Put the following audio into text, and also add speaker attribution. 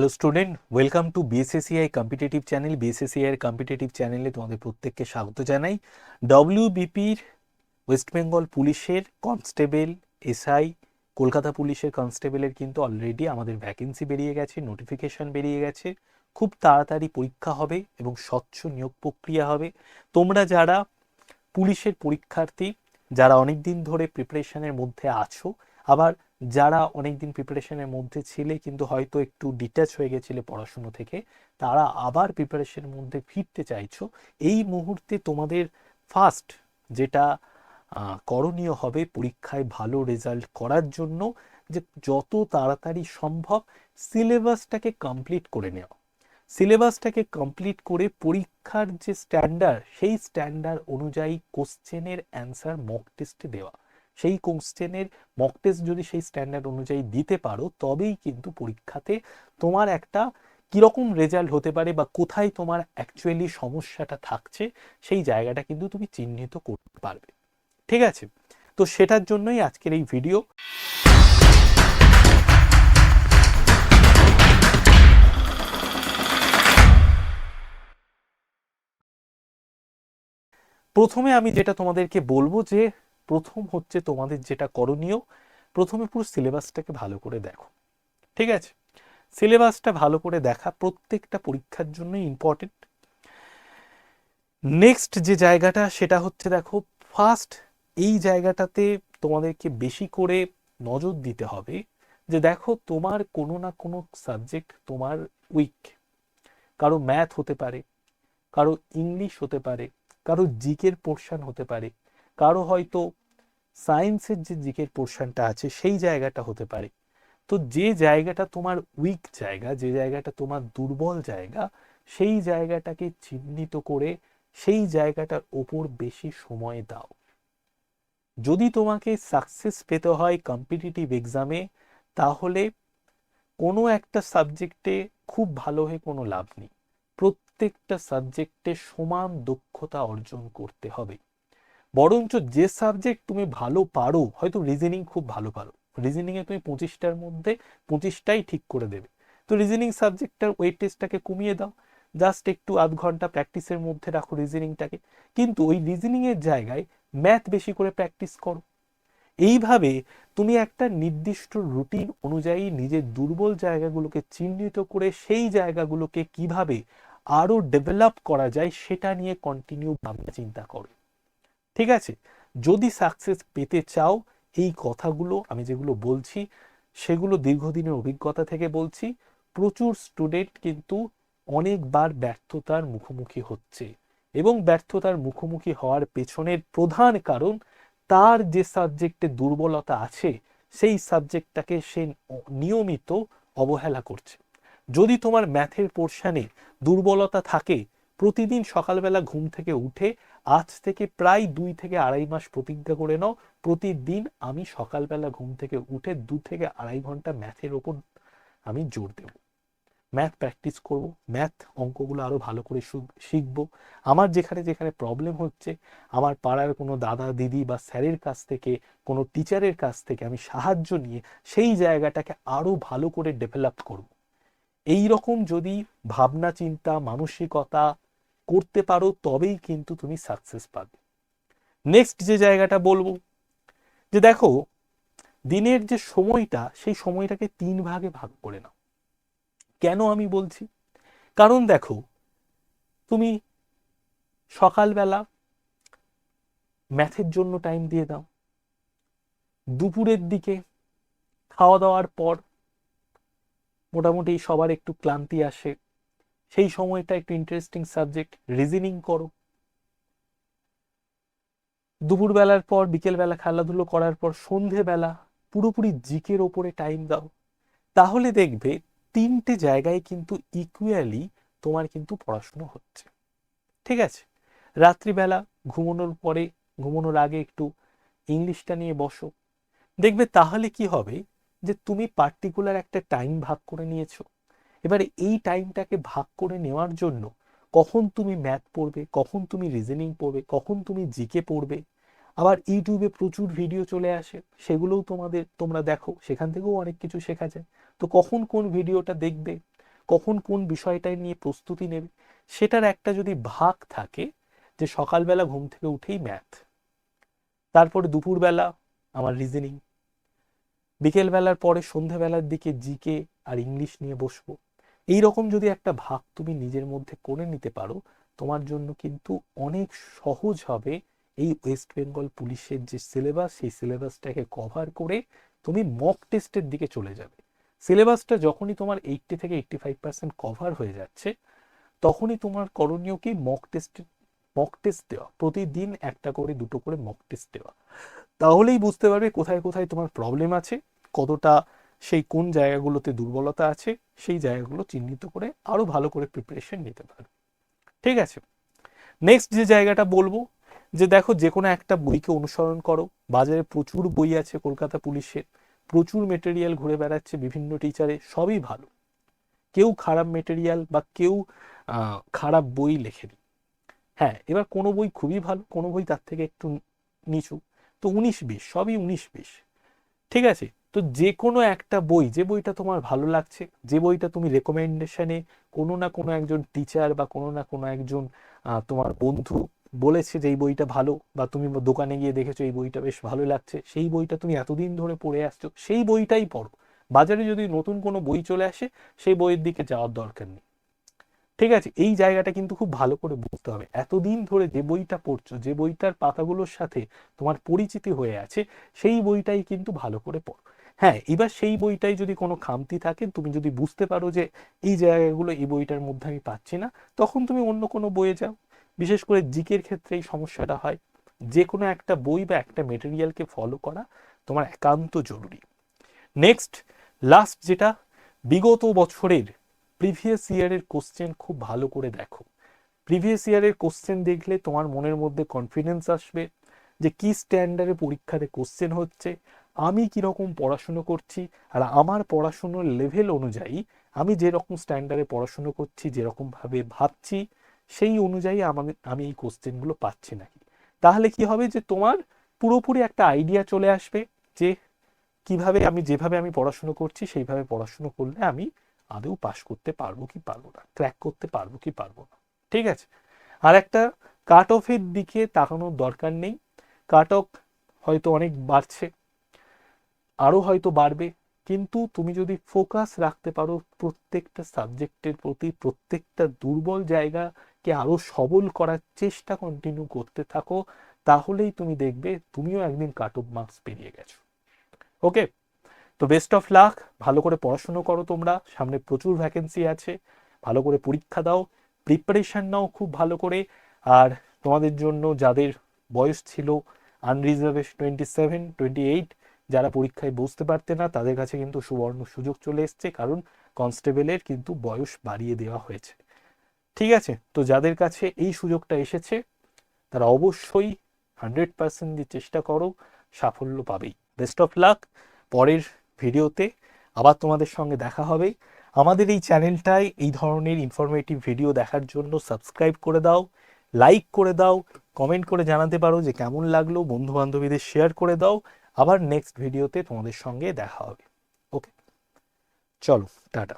Speaker 1: Hello student welcome to BSACI competitive channel BSACI competitive চ্যানেলে তোমাদের প্রত্যেককে স্বাগত জানাই। ডব্লিউবিপির ওয়েস্ট বেঙ্গল পুলিশের কনস্টেবল এসআই কলকাতা পুলিশের কনস্টেবলের কিন্তু অলরেডি আমাদের ভ্যাকেন্সি বেরিয়ে গেছে নোটিফিকেশন বেরিয়ে গেছে। খুব তাড়াতাড়ি পরীক্ষা হবে এবং স্বচ্ছ নিয়োগ প্রক্রিয়া হবে। তোমরা যারা পুলিশের পরীক্ষার্থী, যারা অনেক দিন ধরে প্রিপারেশনের মধ্যে আছো, আবার যারা অনেকদিন প্রিপারেশনের মধ্যে ছিলে কিন্তু হয়তো একটু ডিট্যাচ হয়ে গেছিলে পড়াশুনো থেকে, তারা আবার প্রিপারেশনের মধ্যে ফিরতে চাইছো। এই মুহূর্তে তোমাদের ফার্স্ট যেটা করণীয় হবে পরীক্ষায় ভালো রেজাল্ট করার জন্য যে যত তাড়াতাড়ি সম্ভব সিলেবাসটাকে কমপ্লিট করে নেওয়া। সিলেবাসটাকে কমপ্লিট করে পরীক্ষার যে স্ট্যান্ডার্ড সেই স্ট্যান্ডার্ড অনুযায়ী কোশ্চেনের অ্যান্সার মক টেস্টে দেওয়া। সেই কোশ্চেনের মক টেস্ট যদি সেই স্ট্যান্ডার্ড অনুযায়ী দিতে পারো, তবেই কিন্তু পরীক্ষাতে তোমার একটা কীরকম রেজাল্ট হতে পারে বা কোথায় তোমার অ্যাকচুয়ালি সমস্যাটা থাকছে, সেই জায়গাটা কিন্তু তুমি চিহ্নিত করতে পারবে। ঠিক আছে? তো সেটার জন্যই আজকের এই ভিডিও প্রথমে আমি যেটা তোমাদেরকে বলব যে প্রথম হচ্ছে তোমাদের যেটা করণীয়, প্রথমে পুরো সিলেবাসটাকে ভালো করে দেখো। ঠিক আছে? সিলেবাসটা ভালো করে দেখা, প্রত্যেকটা পরীক্ষার জন্য ইম্পর্টেন্ট নেক্সট যে জায়গাটা, সেটা হচ্ছে দেখো ফার্স্ট এই জায়গাটাতে তোমাদেরকে বেশি করে নজর দিতে হবে যে দেখো, তোমার কোনো না কোনো সাবজেক্ট তোমার উইক কারও ম্যাথ হতে পারে, কারও ইংলিশ হতে পারে, কারও জিকের পোর্শন হতে পারে, কারও হয়তো সায়েন্সের যে জিকের পোর্শনটা আছে, সেই জায়গাটা হতে পারে। তো যে জায়গাটা তোমার উইক জায়গা, যে জায়গাটা তোমার দুর্বল জায়গা, সেই জায়গাটাকে চিহ্নিত করে সেই জায়গাটার ওপর বেশি সময় দাও। যদি তোমাকে সাকসেস পেতে হয় কম্পিটিটিভ এক্সামে তাহলে কোনো একটা সাবজেক্টে খুব ভালো হয়ে কোনো লাভ নেই। প্রত্যেকটা সাবজেক্টে সমান দক্ষতা অর্জন করতে হবে। বরঞ্চ যে সাবজেক্ট তুমি ভালো পারো, হয়তো রিজনিং খুব ভালো পারো। রিজনিং এ তুমি পঁচিশটার মধ্যে পঁচিশটাই ঠিক করে দেবে। তো রিজনিং সাবজেক্টটার ওয়েট টেস্টটাকে কমিয়ে দাও। জাস্ট একটু আধ ঘণ্টা প্র্যাকটিসের মধ্যে রাখো রিজনিংটাকে কিন্তু ওই রিজনিং এর জায়গায় ম্যাথ বেশি করে প্র্যাকটিস করো। এইভাবে তুমি একটা নির্দিষ্ট রুটিন অনুযায়ী নিজের দুর্বল জায়গাগুলোকে চিহ্নিত করে সেই জায়গাগুলোকে কীভাবে আরও ডেভেলপ করা যায় সেটা নিয়ে কন্টিনিউ ভাবনা চিন্তা করো। ঠিক আছে? যদি সাকসেস পেতে চাও, এই কথাগুলো আমি যেগুলো বলছি, সেগুলো দীর্ঘদিনের অভিজ্ঞতা থেকে বলছি। প্রচুর স্টুডেন্ট কিন্তু অনেকবার ব্যর্থতার মুখোমুখি হচ্ছে এবং ব্যর্থতার মুখোমুখি হওয়ার পেছনের প্রধান কারণ তার যে সাবজেক্টে দুর্বলতা আছে, সেই সাবজেক্টটাকে সে নিয়মিত অবহেলা করছে। যদি তোমার ম্যাথের পোর্শানে দুর্বলতা থাকে, প্রতিদিন সকালবেলা ঘুম থেকে উঠে আজ থেকে প্রায় দুই থেকে আড়াই মাস প্রতিজ্ঞা করে নাও, প্রতিদিন আমি সকালবেলা ঘুম থেকে উঠে দু থেকে আড়াই ঘণ্টা ম্যাথের ওপর আমি জোর দেব। ম্যাথ প্র্যাকটিস করব, ম্যাথ অঙ্কগুলো আরও ভালো করে শিখব। আমার যেখানে যেখানে প্রবলেম হচ্ছে, আমার পাড়ার কোনো দাদা, দিদি বা স্যারের কাছ থেকে, কোনো টিচারের কাছ থেকে আমি সাহায্য নিয়ে সেই জায়গাটাকে আরও ভালো করে ডেভেলপ করব। এই রকম যদি ভাবনা চিন্তা মানসিকতা করতে পারো, তবেই কিন্তু তুমি সাকসেস পাবে। নেক্সট যে জায়গাটা বলব, যে দেখো, দিনের যে সময়টা, সেই সময়টাকে তিন ভাগে ভাগ করে নাও। কেন আমি বলছি? কারণ দেখো, তুমি সকালবেলা ম্যাথের জন্য টাইম দিয়ে দাও। দুপুরের দিকে খাওয়া দাওয়ার পর মোটামুটি সবার একটু ক্লান্তি আসে। সেই সময়টা একটু ইন্টারেস্টিং সাবজেক্ট রিজনিং করো। দুপুরবেলার পর, বিকেলবেলা খেলাধুলো করার পর, সন্ধেবেলা পুরোপুরি জিকের ওপরে টাইম দাও। তাহলে দেখবে তিনটে জায়গায় কিন্তু ইকুয়ালি তোমার কিন্তু পড়াশুনো হচ্ছে। ঠিক আছে? রাত্রিবেলা ঘুমানোর পরে, ঘুমানোর আগে একটু ইংলিশটা নিয়ে বসো। দেখবে তাহলে কি হবে যে তুমি পার্টিকুলার একটা টাইম ভাগ করে নিয়েছো। এবারে এই টাইমটাকে ভাগ করে নেওয়ার জন্য কখন তুমি ম্যাথ পড়বে, কখন তুমি রিজনিং পড়বে, কখন তুমি জিকে পড়বে? আবার ইউটিউবে প্রচুর ভিডিও চলে আসে, সেগুলোও তোমাদের, তোমরা দেখো, সেখান থেকেও অনেক কিছু শেখা যায়। তো কখন কোন ভিডিওটা দেখবে, কখন কোন বিষয়টায় নিয়ে প্রস্তুতি নেবে, সেটার একটা যদি ভাগ থাকে, যে সকালবেলা ঘুম থেকে উঠেই ম্যাথ তারপরে দুপুরবেলা আমার রিজনিং বিকেলবেলার পরে সন্ধেবেলার দিকে জিকে আর ইংলিশ নিয়ে বসবো এই রকম যদি একটা ভাগ তুমি নিজের মধ্যে করে নিতে পারো, তোমার জন্য কিন্তু অনেক সহজ হবে এই ওয়েস্ট বেঙ্গল পুলিশের যে সিলেবাস সেই সিলেবাসটাকে কভার করে তুমি মক টেস্টের দিকে চলে যাবে। সিলেবাসটা যখনই তোমার এইটটি থেকে এইটটি ফাইভ পার্সেন্ট কভার হয়ে যাচ্ছে, তখনই তোমার করণীয় কি মক টেস্ট মক টেস্ট দেওয়া। প্রতিদিন একটা করে, দুটো করে মক টেস্ট দেওয়া। তাহলেই বুঝতে পারবে কোথায় কোথায় তোমার প্রবলেম আছে, কতটা সেই কোন জায়গাগুলোতে দুর্বলতা আছে, সেই জায়গাগুলো চিহ্নিত করে আরও ভালো করে প্রিপারেশন নিতে পারবে ঠিক আছে? নেক্সট যে জায়গাটা বলব, যে দেখো যে কোনো একটা বইকে অনুসরণ করো। বাজারে প্রচুর বই আছে কলকাতা পুলিশের। প্রচুর মেটেরিয়াল ঘুরে বেড়াচ্ছে বিভিন্ন টিচারে সবই ভালো। কেউ খারাপ মেটেরিয়াল বা কেউ খারাপ বই লেখে লেখেনি। হ্যাঁ এবার কোনো বই খুবই ভালো, কোনো বই তার থেকে একটু নিচু। তো উনিশ বিশ, সবই উনিশ বিশ। ঠিক আছে? তো যে কোনো একটা বই, যে বইটা তোমার ভালো লাগছে, যে বইটা তুমি রেকমেন্ডেশনে কোনো না কোনো একজন টিচার বা কোনো না কোনো একজন তোমার বন্ধু বলেছে যে এই বইটা ভালো বা তুমি দোকানে গিয়ে দেখেছ এই বইটা বেশ ভালো লাগছে, সেই বইটা তুমি এতদিন ধরে পড়ে আসছো, সেই বইটাই পড়ো। বাজারে যদি নতুন কোনো বই চলে আসে, সেই বইয়ের দিকে যাওয়ার দরকার নেই। ঠিক আছে, এই জায়গাটা কিন্তু খুব ভালো করে বুঝতে হবে। এতদিন ধরে যে বইটা পড়ছো, যে বইটার পাতাগুলোর সাথে তোমার পরিচিতি হয়ে আছে, সেই বইটাই কিন্তু ভালো করে পড়ো। হ্যাঁ এবার সেই বইটাই যদি কোনো খামতি থাকে, তুমি যদি বুঝতে পারো যে এই জায়গাগুলো এই বইটার মধ্যে আমি পাচ্ছি না, তখন তুমি অন্য কোনো বইয়ে যাও। বিশেষ করে জিকের ক্ষেত্রে এই সমস্যাটা হয় যে কোনো একটা বই বা একটা মেটেরিয়ালকে ফলো করা তোমার একান্ত জরুরি। নেক্সট লাস্ট যেটা, বিগত বছরের প্রিভিয়াস ইয়ারের কোশ্চেন খুব ভালো করে দেখো। প্রিভিয়াস ইয়ারের কোশ্চেন দেখলে তোমার মনের মধ্যে কনফিডেন্স আসবে যে কি স্ট্যান্ডার্ডে পরীক্ষাতে কোশ্চেন হচ্ছে আমি কীরকম পড়াশুনো করছি আর আমার পড়াশুনোর লেভেল অনুযায়ী আমি যেরকম স্ট্যান্ডার্ডে পড়াশুনো করছি, যেরকমভাবে ভাবছি, সেই অনুযায়ী আমাদের আমি এই কোশ্চেনগুলো পাচ্ছি নাকি? তাহলে কি হবে যে তোমার পুরোপুরি একটা আইডিয়া চলে আসবে যে কীভাবে আমি, যেভাবে আমি পড়াশুনো করছি, সেইভাবে পড়াশুনো করলে আমি আদৌ পাশ করতে পারব কি পারব না ক্র্যাক করতে পারব কি পারব না, ঠিক আছে? আর একটা কাট অফের দিকে তাকানোর দরকার নেই কাট অফ হয়তো অনেক বাড়ছে আরও হয়তো বাড়বে। কিন্তু তুমি যদি ফোকাস রাখতে পারো প্রত্যেকটা সাবজেক্টের প্রতি, প্রত্যেকটা দুর্বল জায়গাকে আরও সবল করার চেষ্টা কন্টিনিউ করতে থাকো, তাহলেই তুমি দেখবে তুমিও একদিন কাট অফ মার্কস পেরিয়ে গেছো। ওকে তো বেস্ট অফ লাক ভালো করে পড়াশুনো করো তোমরা, সামনে প্রচুর ভ্যাকেন্সি আছে, ভালো করে পরীক্ষা দাও প্রিপারেশন নাও খুব ভালো করে। আর তোমাদের জন্য যাদের বয়স ছিল unreservation twenty seven twenty eight যারা পরীক্ষায় বসতে পারতে না, তাদের কাছে কিন্তু সুবর্ণ সুযোগ চলে এসছে, কারণ কনস্টেবলের কিন্তু বয়স বাড়িয়ে দেওয়া হয়েছে। ঠিক আছে, তো যাদের কাছে এই সুযোগটা এসেছে, তারা অবশ্যই হান্ড্রেড পার্সেন্ট দিয়ে চেষ্টা করো, সাফল্য পাবেই। বেস্ট অফ লাক, পরের ভিডিওতে আবার তোমাদের সঙ্গে দেখা হবে। আমাদের এই চ্যানেলটায় এই ধরনের ইনফরমেটিভ ভিডিও দেখার জন্য সাবস্ক্রাইব করে দাও লাইক করে দাও কমেন্ট করে জানাতে পারো যে কেমন লাগল বন্ধু বান্ধবীদের শেয়ার করে দাও আবার নেক্সট ভিডিওতে তোমাদের সঙ্গে দেখা হবে। ওকে চলো টাটা।